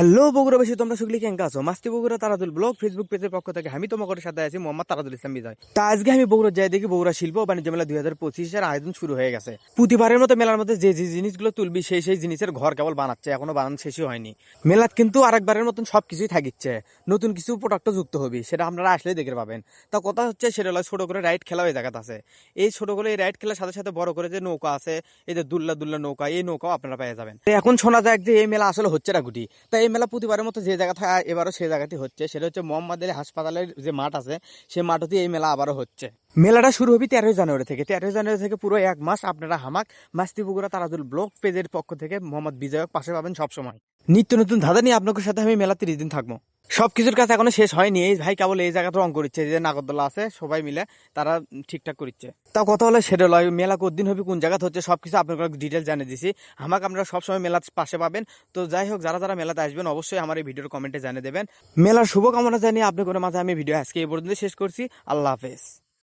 Hello বগুড়াবাসী তোমরা সকলে কেঙ্কা আছো? মাস্তি বগুড়া তারাদুল ব্লগ ফেসবুক পেজের পক্ষ থেকে আমি তোমাদের সাথে আছি মোহাম্মদ তারাদুল ইসলাম বিজয়। তা আজকে আমি বগুড়া যাই দেখি, বগুড়া শিল্প বাণিজ্য মেলা দুই হাজার পঁচিশের আয়োজন শুরু হয়ে গেছে। প্রতিবারের মতো মেলার মধ্যে যে যে জিনিসগুলো তুলবি, সেই সেই জিনিসের ঘর কেবল বানাচ্ছে, এখনও বানানো শেষই হয়নি। মেলাত কিন্তু আরেকবারের মতন সবকিছুই থাকিচ্ছে। নতুন কিছু প্রোডাক্ট যুক্ত হবে, সেটা আপনারা আসলে দেখে পাবেন। তা কথা হচ্ছে, সেটা হলো ছোট করে রাইড খেলা ওই জায়গাতে আছে। এই ছোট করে এই রাইড খেলার সাথে সাথে বড় করে যে নৌকা আছে, এই যে দুল্লা দুল্লা নৌকা, এই নৌকাও আপনারা পেয়ে যাবেন। এখন শোনা যায় যে এই মেলা আসলে হচ্ছে না গুটি তাই মেলা প্রতিবারের মতো যে জায়গা থাকে এবারও সেই জায়গাতে হচ্ছে, সেটা হচ্ছে মোহাম্মদ আলী হাসপাতালের যে মাঠ আছে, সেই মাঠতে এই মেলা আবারও হচ্ছে। মেলাটা শুরু হবে তেরোই জানুয়ারি থেকে। তেরোই জানুয়ারি থেকে পুরো এক মাস আপনারা হামাক মাস্তিপুকুরা তারাজুল ব্লক পেজের পক্ষ থেকে মোহাম্মদ বিজয়ক পাশে পাবেন সবসময়। নিত্য নতুন ধাঁধা নিয়ে আপনাদের সাথে আমি মেলা তিরিশ দিন থাকব। সবকিছুর কাছে এখনও শেষ হয়নি। এই ভাই কেবল এই জায়গাটা রং করছে যে নাগরদোলা আছে, সবাই মিলে তারা ঠিকঠাক করছে তা কথা হলে সেটা লয়, মেলা কদিন হবে কোন জায়গাতে হচ্ছে সব কিছু আপনাকে ডিটেল জানিয়ে দিছি। আমাকে আপনারা সবসময় মেলার পাশে পাবেন। তো যাই হোক, যারা যারা মেলাতে আসবেন, অবশ্যই আমার এই ভিডিওর কমেন্টে জানিয়ে দেবেন। মেলার শুভকামনা জানিয়ে আপনি কোনো মাঝে আমি ভিডিও আজকে এই পর্যন্ত শেষ করছি। আল্লাহ হাফেজ।